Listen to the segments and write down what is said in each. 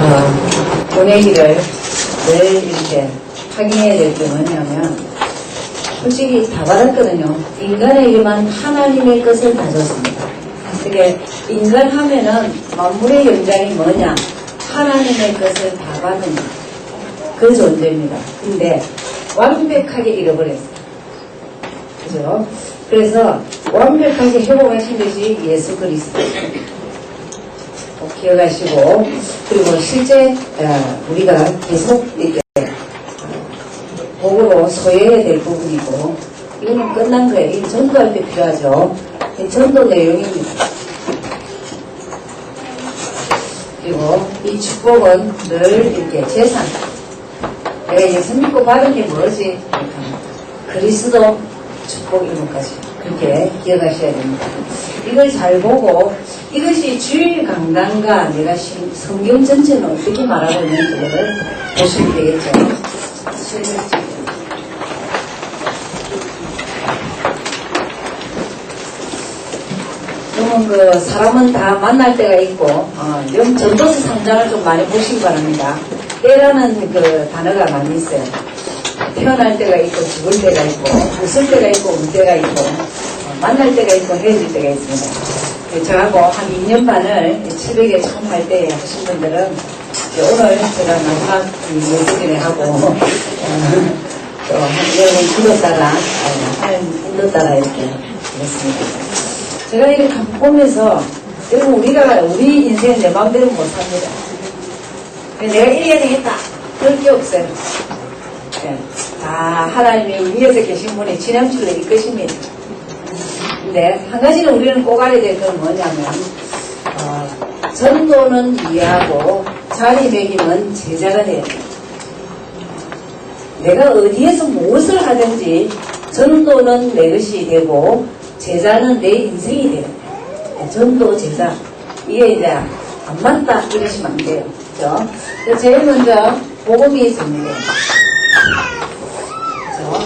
어, 보내기를 늘 이렇게 확인해야 될 게 뭐냐면 솔직히 다 받았거든요. 인간에게만 하나님의 것을 다 줬습니다. 그게 인간 하면은 만물의 연장이 뭐냐? 하나님의 것을 다 받은 그 존재입니다. 근데 완벽하게 잃어버렸어요. 그죠? 그래서 완벽하게 회복하신 것이 예수 그리스도. 꼭 기억하시고 그리고 실제 어, 우리가 계속 이렇게 복으로 소유해야 될 부분이고 이거는 끝난 거예요. 이 전도할 때 필요하죠. 이 전도 내용입니다. 그리고 이 축복은 늘 이렇게 재산. 내가 예수 믿고 받은 게 뭐지? 그리스도 축복 이런 것까지 그렇게 기억하셔야 됩니다. 이걸 잘 보고 이것이 주일 강단과 내가 신- 성경 전체는 어떻게 말하고 있는지 를 보시면 되겠죠. 그러면 그 사람은 다 만날 때가 있고 어, 영 전도서 3장을 좀 많이 보시기 바랍니다. 때라는 그 단어가 많이 있어요. 태어날 때가 있고 죽을 때가 있고 웃을 때가 있고 울 때가 있고 어, 만날 때가 있고 헤어질 때가 있습니다. 그 저하고 한 2년 반을 새벽에 처음 할때 하신 분들은 오늘 제가 마지막 예수전에 하고 어, 또한 여러분 어, 한 굳었다가 이렇게 그렇습니다. 제가 이렇게 감- 보면서 여러분 우리가 우리 인생 내 마음대로 못 삽니다. 내가 이래야 되겠다 그럴 게 없어요. 예, 다 하나님이 위에서 계신 분이 진행줄로 이끄십니다. 근데 한 가지는 우리는 꼭 알아야 될 건 뭐냐면 어, 전도는 이해하고 자리매김은 제자가 돼야 돼요. 내가 어디에서 무엇을 하든지 전도는 내 것이 되고 제자는 내 인생이 돼요. 전도 제자 이게 이제 안 맞다 이러시면 안 돼요. 그죠? 제일 먼저 복음이. 그죠?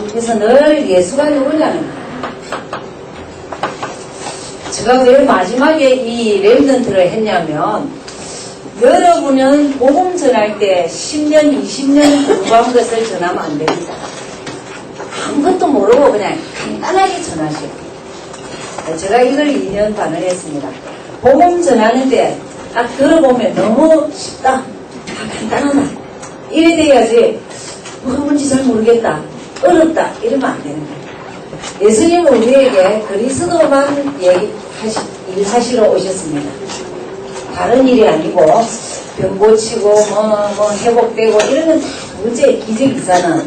그래서 늘 예수가 누구냐는. 제가 왜 마지막에 이 랩런트를 했냐면 여러분은 복음 전할 때 10년, 20년 공부한 것을 전하면 안 됩니다. 아무것도 모르고 그냥 간단하게 전하시오. 제가 이걸 2년 반을 했습니다. 복음 전하는데 딱 들어보면 너무 쉽다. 아, 간단하다. 이래 돼야지 뭐가 뭔지 잘 모르겠다. 어렵다. 이러면 안 되는 거예요. 예수님은 우리에게 그리스도만 얘기하시, 일하시러 오셨습니다. 다른 일이 아니고 병 고치고 뭐, 뭐 회복되고 이런 건 다 문제 기적 이사는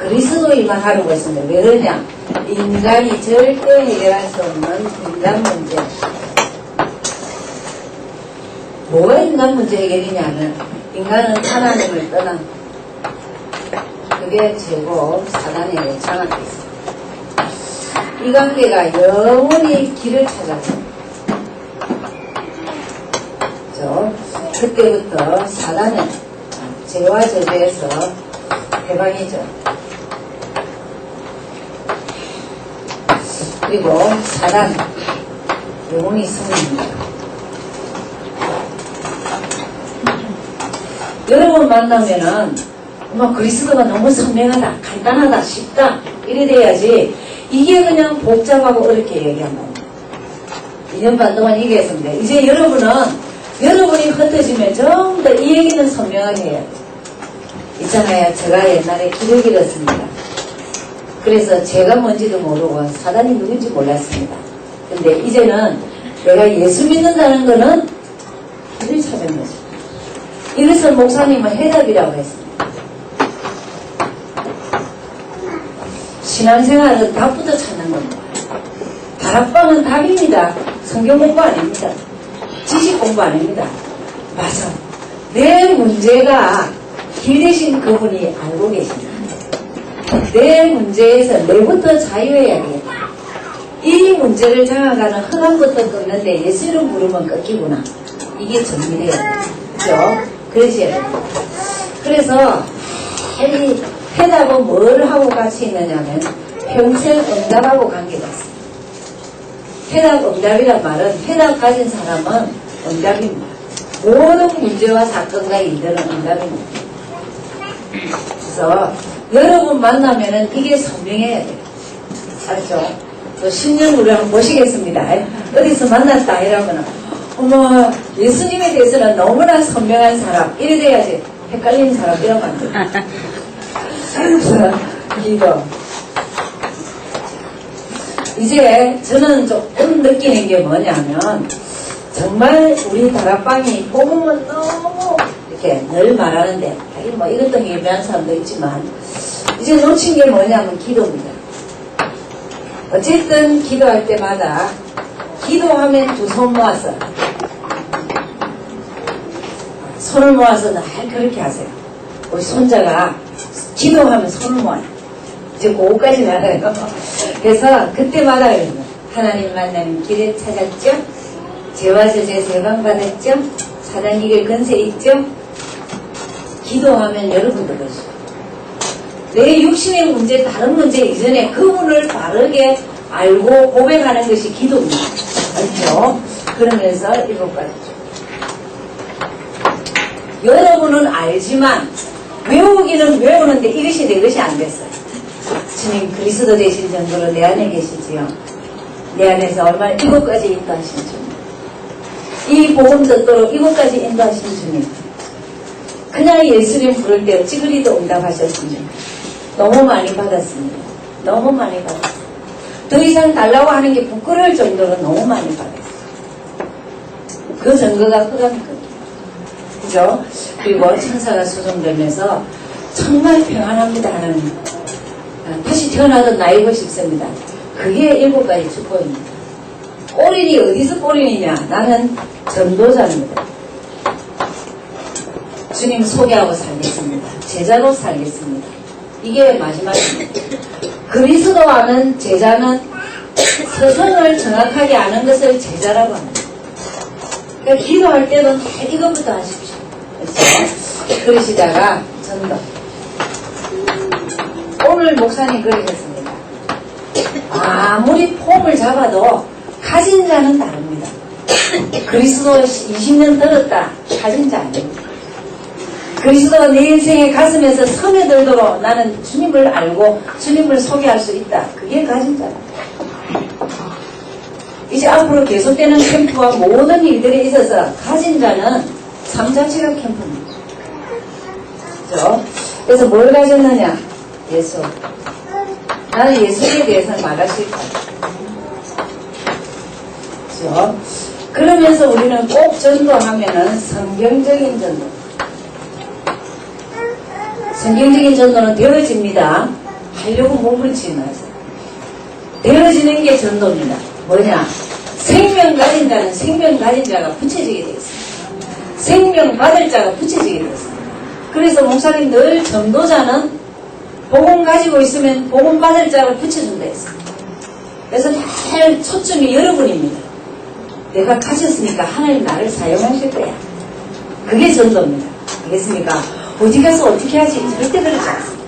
그리스도 일만 하려고 했습니다. 왜 그러냐? 인간이 절대 해결할 수 없는 인간 문제. 뭐가 인간 문제 해결이냐면 인간은 하나님을 떠난 그게 최고 사단에게 장악돼 있습니다. 이 관계가 영원히 길을 찾아서 죠 그때부터 사단은 죄와 저주에서 해방이죠. 그리고 사단 영혼이 승리입니다. 여러분 만나면은 뭐 그리스도가 너무 선명하다, 간단하다, 쉽다 이래 돼야지 이게 그냥 복잡하고 어렵게 얘기하면 2년 반 동안 얘기했습니다. 이제 여러분은 여러분이 흩어지면 전부 다이 얘기는 선명하게 해야 돼요. 있잖아요. 제가 옛날에 길을 잃었습니다. 그래서 제가 뭔지도 모르고 사단이 누군지 몰랐습니다. 근데 이제는 내가 예수 믿는다는 거는 길을 찾은 거죠. 이것을 목사님은 해답이라고 했습니다. 신앙생활은 답부터 찾는 겁니다. 다락방은 답입니다. 성경 공부 아닙니다. 지식 공부 아닙니다. 맞아. 내 문제가 길 대신 그분이 알고 계십니다. 내 문제에서 내부터 자유해야 되겠다. 이 문제를 장악하는 허감부터 끊는데 예수 이름 부르면 끊기구나. 이게 정리돼야 돼요. 그죠? 그러셔야 됩니다. 그래서 이 해답은 뭘 하고 같이 있느냐면 평생 응답하고 관계가 있습니다. 해답 응답이란 말은 해답 가진 사람은 응답입니다. 모든 문제와 사건과 일들은 응답입니다. 그래서 여러분 만나면은 이게 선명해야 돼요. 알죠? 또 10년 후를 한번 보시겠습니다. 어디서 만났다 이러면은 어머 예수님에 대해서는 너무나 선명한 사람 이래 돼야지 헷갈리는 사람 이러면 안 돼요. 그래서 기도 이제 저는 조금 느끼는 게 뭐냐면 정말 우리 다락방이 복음은 너무 이렇게 늘 말하는데 뭐 이것 때문에 예배하는 사람도 있지만 이제 놓친 게 뭐냐면 기도입니다. 어쨌든 기도할 때마다 기도하면 두 손 모아서 손을 모아서 늘 그렇게 하세요. 우리 손자가 기도하면 손을 모아요. 이제 그거까지는 알아요. 그래서 그때마다 하나님 만나는 길에 찾았죠? 저죄 세방받았죠? 사단 이길 근세 있죠? 기도하면 여러분도 그러시죠. 내 육신의 문제, 다른 문제 이전에 그분을 바르게 알고 고백하는 것이 기도입니다. 알죠? 그러면서 가지죠. 여러분은 알지만 외우기는 외우는데 이것이 내 것이 안 됐어요. 주님 그리스도 되신 정도로 내 안에 계시지요. 내 안에서 얼마나 이곳까지 인도하신 주님. 이 복음 듣도록 이곳까지 인도하신 주님. 그냥 예수님 부를 때 어찌 그리도 응답하셨습니다. 너무 많이 받았습니다. 너무 많이 받았어요. 더 이상 달라고 하는 게 부끄러울 정도로 너무 많이 받았어요. 그 증거가 흑암급. 그죠? 그리고 천사가 수종되면서 정말 평안합니다 하는 아, 다시 태어나던 나이고 싶습니다. 그게 일곱 가지 축복입니다. 꼬린이 어디서 꼬린이냐? 나는 전도자입니다. 주님 소개하고 살겠습니다. 제자로 살겠습니다. 이게 마지막입니다. 그리스도 아는 제자는 서성을 정확하게 아는 것을 제자라고 합니다. 그러니까 기도할 때는 다 이것부터 하십시오. 그러시다가 전도. 오늘 목사님 그러셨습니다. 아무리 폼을 잡아도 가진 자는 다릅니다. 그리스도 20년 들었다. 가진 자 아닙니다. 그리스도가 내 인생의 가슴에서 스며들도록 나는 주님을 알고 주님을 소개할 수 있다. 그게 가진 자다. 이제 앞으로 계속되는 캠프와 모든 일들에 있어서 가진 자는 삶 자체가 캠프입니다. 그죠? 그래서 뭘 가졌느냐? 예수. 나는 예수에 대해서는 말할 수 있다. 그죠? 그러면서 우리는 꼭 전도하면은 성경적인 전도. 성경적인 전도는 되어집니다. 하려고 몸부림치지 마세요. 되어지는 게 전도입니다. 뭐냐? 생명 가진 자는 생명 가진 자가 붙여지게 되어 있습니다. 생명 받을 자가 붙여지게 되어 있습니다. 그래서 목사님 늘 전도자는 복음 가지고 있으면 복음 받을 자를 붙여준다 했습니다. 그래서 잘 초점이 여러분입니다. 내가 가졌으니까 하나님 나를 사용하실 거야. 그게 전도입니다. 알겠습니까? 어디 가서 어떻게 하지? 절대 그렇지 않습니다.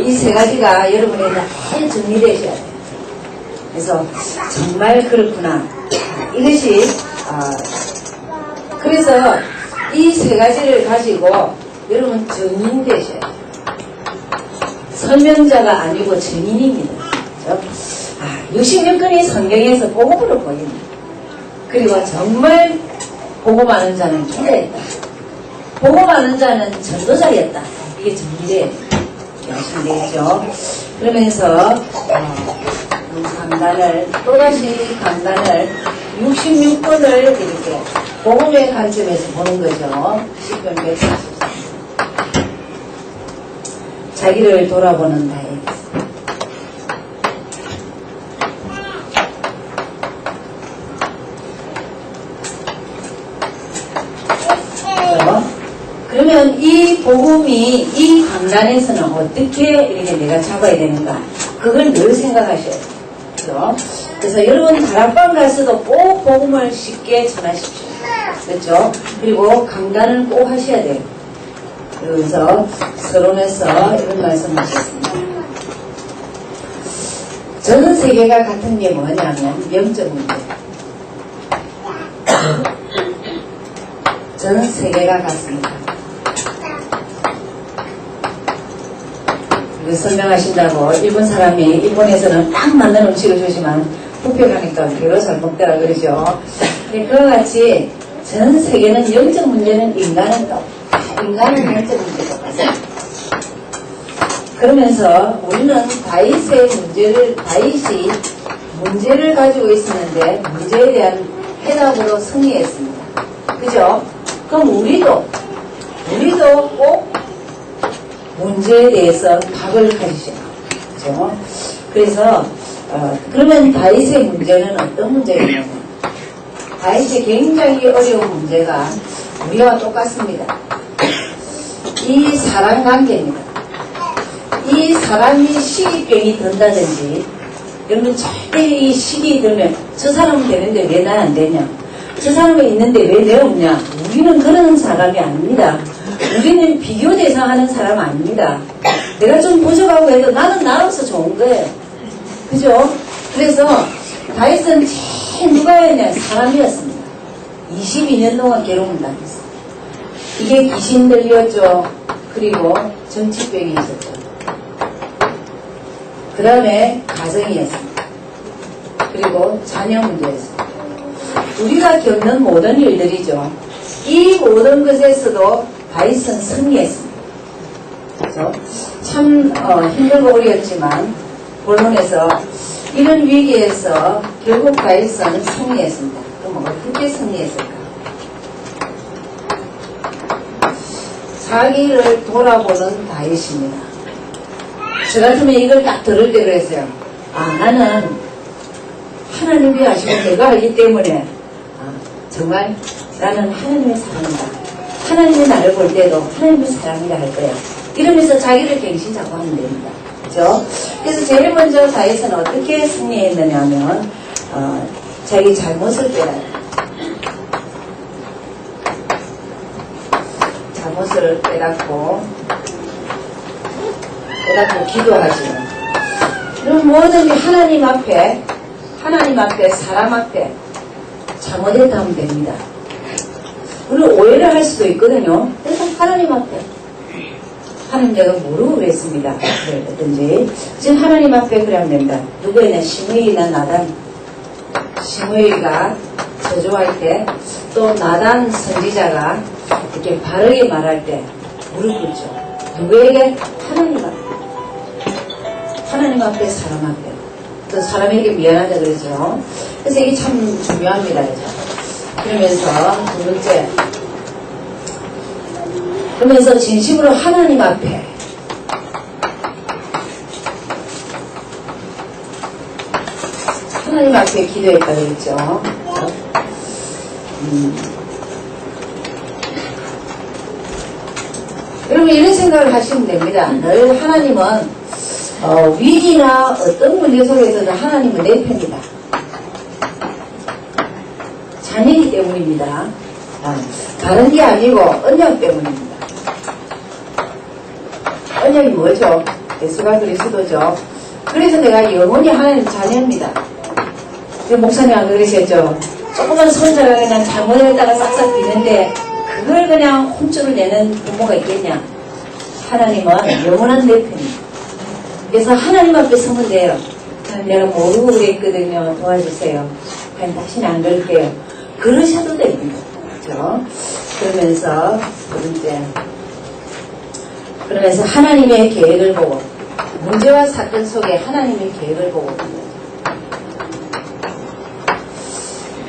이 세 가지가 여러분의 잘 정리되셔야 돼요. 그래서 정말 그렇구나. 이것이 아, 그래서 이 세 가지를 가지고 여러분 증인 되셔야 돼요. 설명자가 아니고 증인입니다. 아, 66권이 성경에서 복음으로 보입니다. 그리고 정말 복음 아는 자는 기대했다. 복음 아는 자는 전도자였다. 이게 정리돼야 되죠. 그러면서 어, 이 강단을 또다시 강단을 66번을 이렇게 복음의 관점에서 보는 거죠. 10번 144. 자기를 돌아보는 나에게 그죠? 그러면 이 복음이 이 강단에서는 어떻게 이렇게 내가 잡아야 되는가? 그걸 늘 생각하셔야 돼요. 그래서 여러분 다락방 가서도 꼭 복음을 쉽게 전하십시오. 그렇죠? 그리고 강단을 꼭 하셔야 돼요. 그래서 서론에서 이런 말씀하셨습니다. 전 세계가 같은 게 뭐냐면 문제. 전 세계가 같습니다. 이거 설명하신다고 일본 사람이 일본에서는 딱 맞는 음식을 주지만 가니까 별로 잘 먹더라 그러죠. 근데 그와 같이 전 세계는 영적 문제는 인간은 또 인간은 영적 문제가 맞아요. 그러면서 우리는 다윗의 문제를 다윗이 문제를 가지고 있었는데 문제에 대한 해답으로 승리했습니다. 그죠? 그럼 우리도 우리도 꼭 문제에 대해서 답을 가지죠. 그죠? 그래서 어, 그러면 다윗의 문제는 어떤 문제냐면 다윗의 굉장히 어려운 문제가 우리와 똑같습니다. 이 사람 관계입니다. 이 사람이 시기병이 든다든지 여러분 절대 이 시기 들면 저 사람은 되는데 왜 난 안 되냐 저 사람이 있는데 왜 내 없냐 우리는 그런 사람이 아닙니다 우리는 비교 대상하는 사람 아닙니다 내가 좀 부족하고 해도 나는 나로서 좋은 거예요 그죠? 그래서 다윗은 제일 누가였냐 사람이었습니다 22년 동안 괴로움을 당했어요 이게 귀신 들렸죠 그리고 정치병이 있었죠 그 다음에 가정이었습니다. 그리고 자녀 문제였습니다. 우리가 겪는 모든 일들이죠. 이 모든 것에서도 다윗은 승리했습니다. 그래서 참 어, 힘들고 어려웠지만 본론에서 이런 위기에서 결국 다윗은 승리했습니다. 그럼 어떻게 승리했을까? 자기를 돌아보는 다윗입니다. 저 같으면 이걸 딱 들을 때 그랬어요. 아, 나는 하나님이 아시고 내가 알기 때문에 아, 정말 나는 하나님의 사람이다. 하나님이 나를 볼 때도 하나님의 사람이라 할 거야. 이러면서 자기를 갱신자고 하면 됩니다. 그죠? 그래서 제일 먼저 다윗은 어떻게 승리했느냐 하면 어, 자기 잘못을 깨달아 잘못을 깨닫고 깨닫고 기도하지. 그럼 뭐든지 하나님 앞에, 하나님 앞에, 사람 앞에 잘못했다 하면 됩니다. 우리 오해를 할 수도 있거든요. 그래서 하나님 앞에. 하나님 내가 모르고 그랬습니다. 그랬든지. 지금 하나님 앞에 그러면 된다. 누구였냐? 시므이나 나단. 시므이가 저주할 때, 또 나단 선지자가 이렇게 바르게 말할 때 무릎 꿇죠. 누구에게? 하나님 앞에. 하나님 앞에 사람 앞에 또 사람에게 미안하다 그러죠. 그래서 이게 참 중요합니다. 그죠? 그러면서 두 번째 그러면서 진심으로 하나님 앞에 하나님 앞에 기도했다 그랬죠. 음. 여러분 이런 생각을 하시면 됩니다. 늘 하나님은 어, 위기나 어떤 문제 속에서도 하나님은 내 편이다. 자녀이기 때문입니다. 아, 다른 게 아니고 언약 때문입니다. 언약이 뭐죠? 예수가 그리스도죠. 그래서 내가 영원히 하나님 자녀입니다. 그 목사님 안 그러셨죠? 조그만 손자가 그냥 잘못했다가 싹싹 비는데 그걸 그냥 혼쭐을 내는 부모가 있겠냐? 하나님은 영원한 내 편입니다. 그래서 하나님 앞에 서면 돼요. 내가 모르고 그랬거든요. 도와주세요. 그냥 다시는 안 그럴게요. 그러셔도 됩니다. 그렇죠? 그러면서 두 번째 그러면서 하나님의 계획을 보고 문제와 사건 속에 하나님의 계획을 보고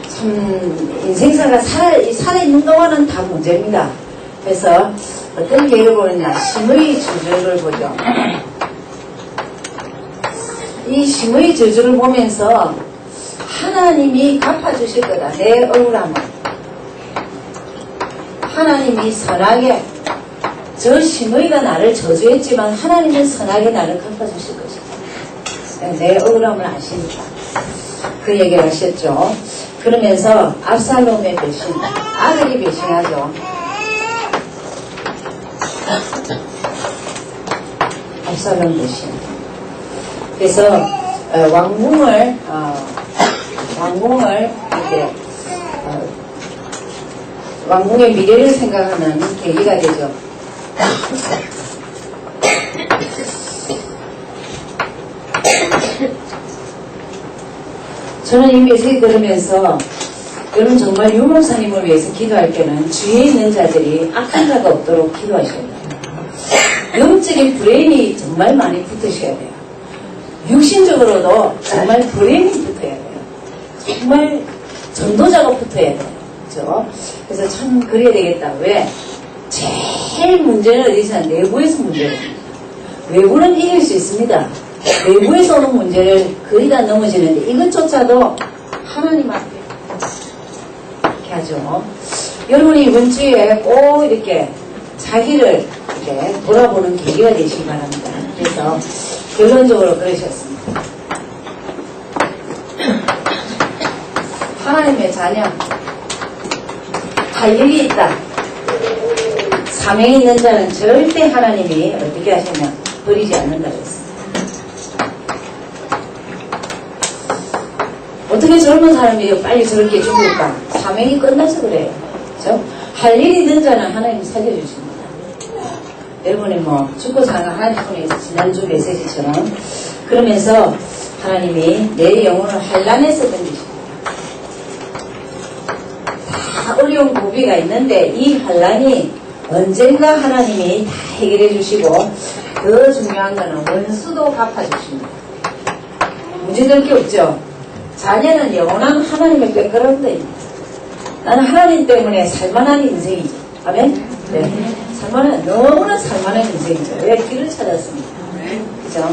참 인생사가 살아, 살아있는 동안은 다 문제입니다. 그래서 어떤 계획을 보느냐 심의 주제를 보죠. 이 심의 저주를 보면서 하나님이 갚아주실 거다. 내 억울함을. 하나님이 선하게 저 심의가 나를 저주했지만 하나님은 선하게 나를 갚아주실 것이다. 내 억울함을 아시니까. 그 얘기를 하셨죠. 그러면서 압살롬의 배신, 아들이 배신하죠. 압살롬 배신. 그래서 어, 왕궁을 어, 왕궁을 이렇게 어, 왕궁의 미래를 생각하는 계기가 되죠. 저는 이 메시지 들으면서 여러분 정말 유목사님을 위해서 기도할 때는 주위에 있는 자들이 악한 자가 없도록 기도하셔야 돼요. 영적인 브레인이 정말 많이 붙으셔야 돼요. 육신적으로도 정말 브레인이 붙어야 돼요. 정말 전도자가 붙어야 돼요. 그죠? 그래서 참 그래야 되겠다. 왜? 제일 문제는 어디서 내부에서 문제입니다. 외부는 이길 수 있습니다. 외부에서 오는 문제를 거의 다 넘어지는데 이것조차도 하나님 앞에 이렇게 하죠. 여러분이 이번 주에 꼭 이렇게 자기를 이렇게 돌아보는 계기가 되시기 바랍니다. 그래서 결론적으로 그러셨습니다. 하나님의 자녀, 할 일이 있다. 사명이 있는 자는 절대 하나님이 어떻게 하시냐 버리지 않는다고 했습니다. 어떻게 젊은 사람이 빨리 저렇게 죽을까? 사명이 끝나서 그래요. 그죠? 할 일이 있는 자는 하나님이 살려주십니다. 여러분이 뭐 죽고 사는 하나님 분에서 지난주 메시지처럼 그러면서 하나님이 내 영혼을 환란에서 던지십니다. 다 어려운 고비가 있는데 이 환란이 언젠가 하나님이 다 해결해 주시고 더 중요한 거는 원수도 갚아주십니다. 문제될 게 없죠. 자녀는 영원한 하나님의 백그라운드입니다. 나는 하나님 때문에 살만한 인생이지. 아멘? 네. 살만한, 너무나 살만한 인생이죠. 왜 길을 찾았습니다. 그죠?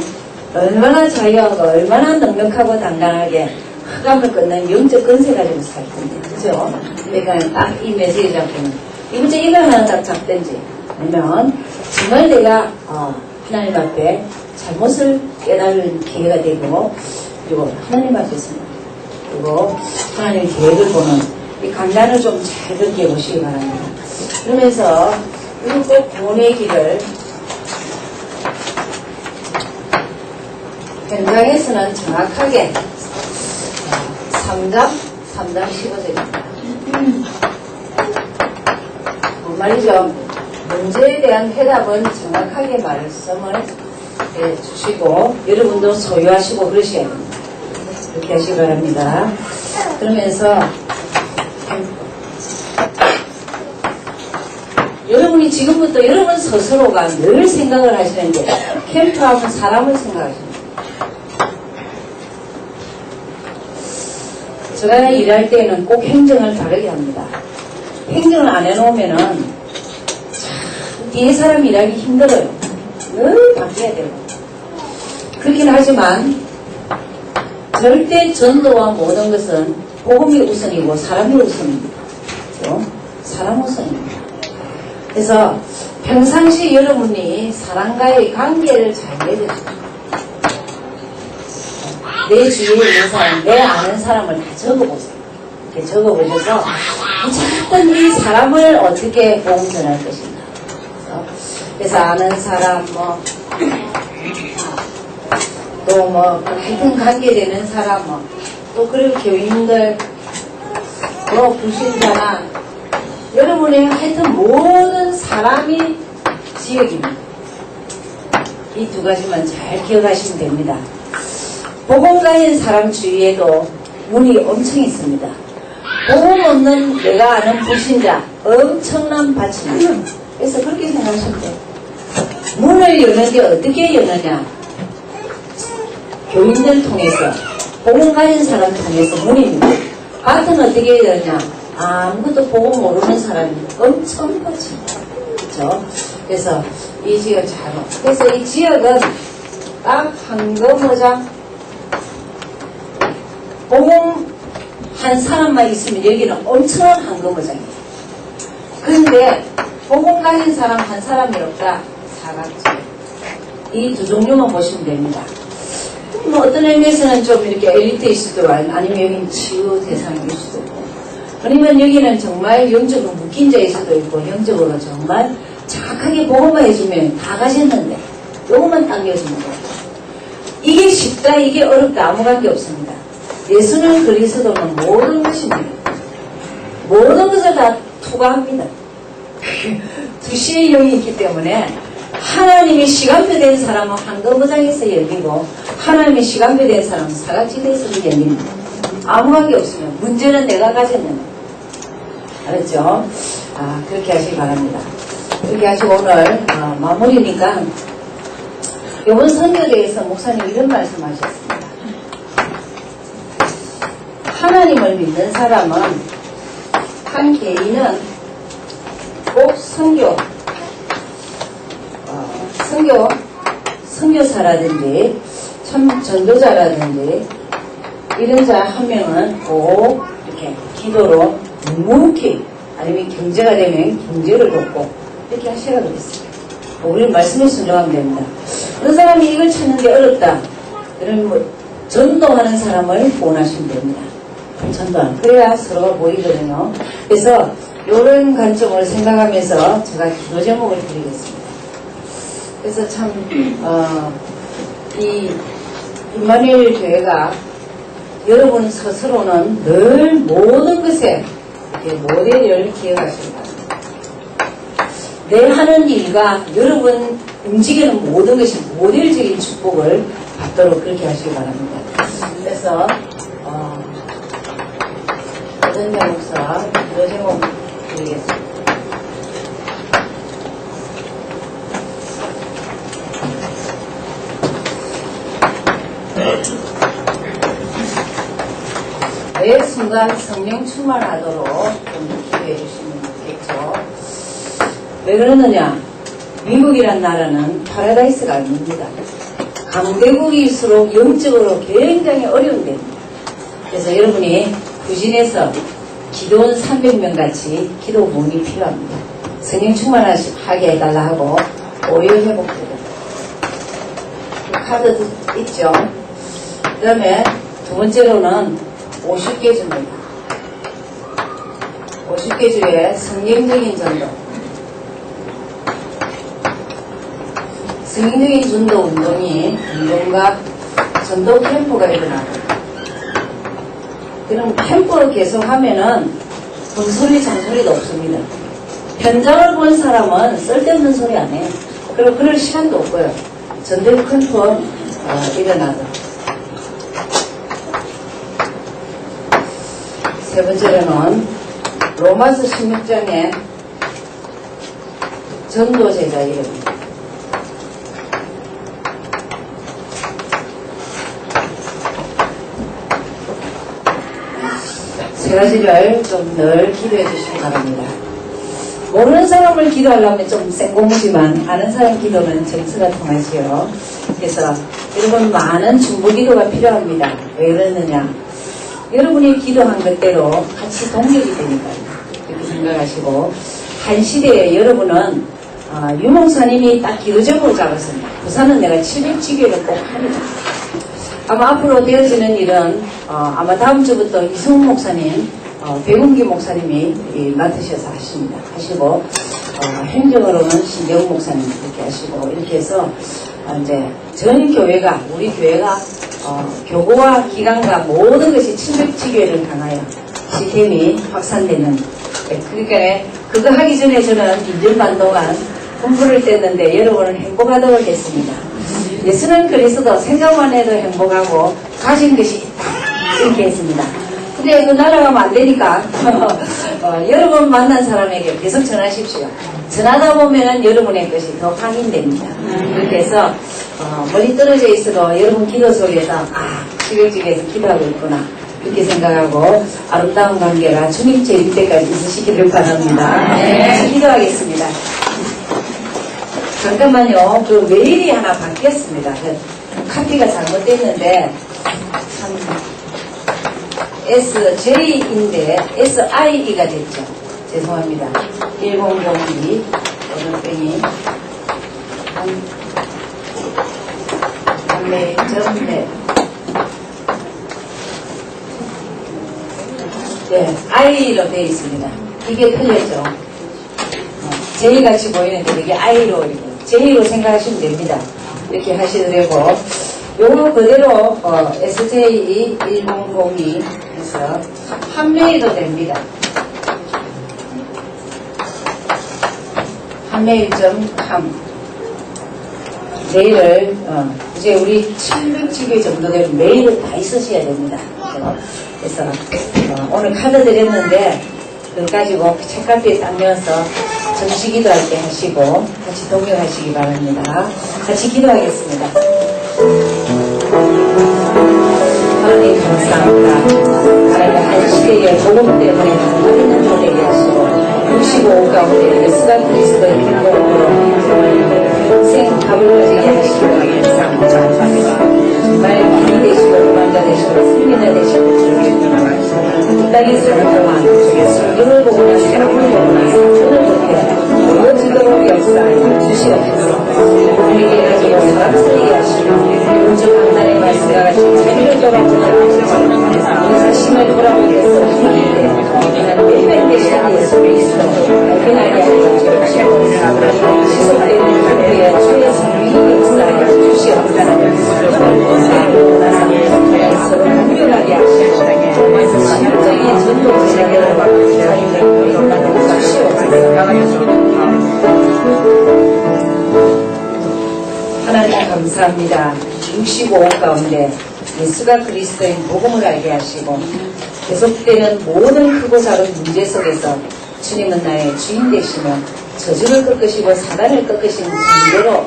얼마나 자유하고, 얼마나 넉넉하고 당당하게 흑암을 끊는 영적 건세 가지고 살 텐데. 그죠? 그러니까 딱 이 메시지 잡고는. 이번째 이걸 하나 딱 잡든지. 아니면, 정말 내가, 어, 하나님 앞에 잘못을 깨달을 기회가 되고, 그리고 하나님 앞에서 그리고 하나님의 계획을 보는 이 강단을 좀잘 듣게 보시기 바랍니다. 그러면서 꼭 구원의 길을 현장에서는 정확하게 3장, 3장 15절입니다. 뭔 말이죠? 문제에 대한 해답은 정확하게 말씀을 해 주시고 여러분도 소유하시고 그러셔야 됩니다. 이렇게 하시기 바랍니다. 그러면서 여러분이 지금부터 여러분 스스로가 늘 생각을 하시는데 캠프하면 사람을 생각하십니다. 제가 일할 때는 꼭 행정을 다르게 합니다. 행정을 안 해놓으면은 참 뒤에 사람 일하기 힘들어요. 늘 바뀌어야 되고. 그렇긴 하지만 절대 전도와 모든 것은 복음이 우선이고 사람이 우선입니다. 사람 우선입니다. 그래서 평상시 여러분이 사람과의 관계를 잘 맺어주세요. 내 주위에 있는 사람, 내 아는 사람을 다 적어보세요. 이렇게 적어보셔서 어쨌든 이 사람을 어떻게 복음 전할 것인가. 그래서, 아는 사람, 뭐, 또 뭐, 하여튼 관계되는 사람, 뭐, 또 그리고 교인들, 뭐, 불신자나, 여러분의 하여튼 모든 사람이 지역입니다. 이 두 가지만 잘 기억하시면 됩니다. 복음가인 사람 주위에도 문이 엄청 있습니다. 복음 없는 내가 아는 불신자, 엄청난 밭입니다. 그래서 그렇게 생각하시면 돼요. 문을 여는데 어떻게 여느냐? 교인들 통해서, 복음 가진 사람 통해서 문입니다. 밭은 어떻게 열냐? 아무것도 보고 모르는 사람이 엄청 뻗칩니다. 그렇죠? 그래서 이 지역 잘, 봐. 그래서 이 지역은 딱 황금어장, 복음 한 사람만 있으면 여기는 엄청난 황금어장이에요. 그런데 가진 사람 한 사람이 없다. 사각지. 이 두 종류만 보시면 됩니다. 뭐 어떤 의미에서는 좀 이렇게 엘리트일 수도 아니면 여기는 치유 대상일 수도 있고 아니면 여기는 정말 영적으로 묶인 자일 수도 있고 영적으로 정말 정확하게 보고만 해주면 다 가셨는데 요것만 당겨주는 거예요. 이게 쉽다 이게 어렵다 아무 관계 없습니다. 예수는 그리스도는 모든 것입니다. 모든 것을 다 투과합니다. 2시에 영이 있기 때문에 하나님이 시간표 된 사람은 황금무장에서 열리고 하나님의 시간표 된 사람은 사각지대에서 열립니다. 아무 관계 없으면 문제는 내가 가졌느냐. 알았죠? 아, 그렇게 하시기 바랍니다. 그렇게 하시고 오늘 어, 마무리니까 이번 선교에 대해서 목사님 이런 말씀 하셨습니다. 하나님을 믿는 사람은 한 개인은 꼭 어, 선교, 선교사라든지 참 전도자라든지 이런 자 한 명은 꼭 이렇게 기도로 묵묵히 아니면 경제가 되면 경제를 돕고 이렇게 하시라 그랬어요. 우리는 말씀에 순종하면 됩니다. 어느 사람이 이걸 찾는 게 어렵다. 그러면 뭐 전도하는 사람을 원하시면 됩니다. 전도하는. 그래야 서로가 보이거든요. 그래서 이런 관점을 생각하면서 제가 기도 제목을 드리겠습니다. 그래서 참, 어, 이 임마누엘 교회가 여러분 스스로는 늘 모든 것에 모델을 기억하시기 바랍니다. 내 하는 일과 여러분 움직이는 모든 것이 모델적인 축복을 받도록 그렇게 하시기 바랍니다. 그래서 어, 어전자 목사 기도 제목 드리겠습니다. 매 순간 성령 충만하도록 좀 기도해 주시면 좋겠죠. 왜 그러느냐? 미국이란 나라는 파라다이스가 아닙니다. 강대국일수록 영적으로 굉장히 어려운 데입니다. 그래서 여러분이 부진해서 기도원 300명 같이 기도 모임이 필요합니다. 성령 충만하게 해달라 하고 오열 회복되고 카드 있죠. 그 다음에 두 번째로는 50개 주입니다. 50개 주에 성경적인 전도. 성경적인 전도 운동이 운동과 전도 캠프가 일어나고 그럼 캠프를 계속 하면은 본소리 잔소리도 없습니다. 현장을 본 사람은 쓸데없는 소리 안 해요. 그리고 그럴 시간도 없고요. 전도 캠프 어, 일어나고 세 번째로는 로마서 16장에 전도 제자 이름. 세 가지를 좀 늘 기도해 주시기 바랍니다. 모르는 사람을 기도하려면 좀 생공무지만 아는 사람 기도는 정수가 통하지요. 그래서 여러분 많은 중보 기도가 필요합니다. 왜 그러느냐? 여러분이 기도한 것대로 같이 동력이 되니까요. 그렇게 생각하시고 한 시대에 여러분은 어, 유목사님이 딱 기도적으로 잡았습니다. 부산은 내가 700지교를 꼭 합니다. 아마 앞으로 되어지는 일은 어, 아마 다음 주부터 이승훈 목사님, 어, 백운기 목사님이 이, 맡으셔서 하십니다. 하시고 어, 행정으로는 신대웅 목사님 이렇게 하시고 이렇게 해서 어, 이제 전 교회가 우리 교회가 어, 교구와 기관과 모든 것이 친백지교회를 향하여 시스템이 확산되는 네, 그러니까 그거 하기 전에 저는 인준반 동안 공부를 뗐는데 여러분은 행복하다고 했습니다. 예수는 그리스도 생각만 해도 행복하고 가진 것이 있다 이렇게 했습니다. 근데 그 날아가면 안 되니까 어, 여러분 만난 사람에게 계속 전하십시오. 전하다 보면은 여러분의 것이 더 확인됩니다. 해서 어, 멀리 떨어져 있어도 여러분 기도 속에서 아 지글지글해서 기도하고 있구나 이렇게 생각하고 아름다운 관계가 주님 재림 때까지 있으시기를 바랍니다. 같이 기도하겠습니다. 잠깐만요. 그 메일이 하나 바뀌었습니다. 그 카피가 잘못됐는데 참 SJ인데 SIE가 됐죠. 죄송합니다. 1002 오른병이 한 판매 전매 네, I로 되어 있습니다. 이게 틀렸죠. 어, J같이 보이는데 이게 I로 이렇게 J로 생각하시면 됩니다. 이렇게 하셔도 되고 요거 그대로 어, SJ1002 해서 판매해도 됩니다. 한매일점.com 메일을 어, 이제 우리 700지개 정도 되면 메일을 다 있으셔야 됩니다. 그래서 어, 오늘 카드 드렸는데 그거 가지고 책갈피에 딱 넣어서 정시 기도할 때 하시고 같이 동역하시기 바랍니다. 같이 기도하겠습니다. 하나님 감사합니다. 하나님 한 시대의 복음 때문에 많은 분 되게 하시고 65억 가운데 예수가 그리스도의 행복으 그리스도인 복음을 알게 하시고 계속되는 모든 크고 작은 문제 속에서 주님은 나의 주인 되시며 저주를 꺾으시고 사단을 꺾으신 진대로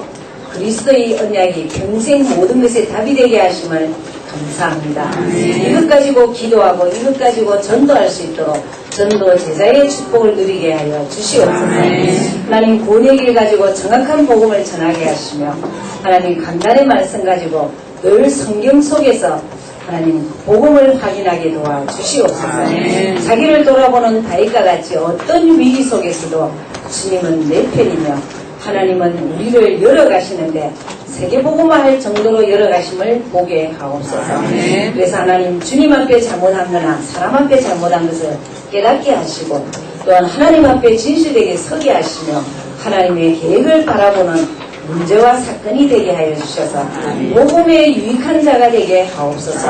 그리스도의 언약이 평생 모든 것에 답이 되게 하심을 감사합니다. 이것 가지고 기도하고 이것 가지고 전도할 수 있도록 전도 제자의 축복을 누리게 하여 주시옵소서. 하나님 구원의 길 가지고 정확한 복음을 전하게 하시며 하나님 간단의 말씀 가지고 늘 성경 속에서 하나님 복음을 확인하게 도와 주시옵소서. 자기를 돌아보는 다윗과 같이 어떤 위기 속에서도 주님은 내 편이며 하나님은 우리를 열어가시는데 세계복음화 할 정도로 열어가심을 보게 하옵소서. 그래서 하나님 주님 앞에 잘못한 거나 사람 앞에 잘못한 것을 깨닫게 하시고 또한 하나님 앞에 진실되게 서게 하시며 하나님의 계획을 바라보는 문제와 사건이 되게 하여 주셔서 복음에 유익한 자가 되게 하옵소서.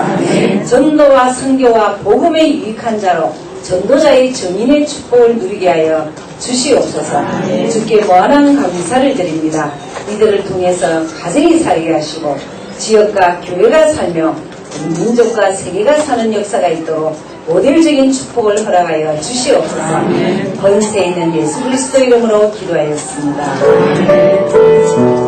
전도와 선교와 복음에 유익한 자로 전도자의 정인의 축복을 누리게 하여 주시옵소서. 주께 무한한 감사를 드립니다. 이들을 통해서 가정이 살게 하시고 지역과 교회가 살며 민족과 세계가 사는 역사가 있도록 모델적인 축복을 허락하여 주시옵소서. 번세 있는 예수 그리스도 이름으로 기도하였습니다. Christmas.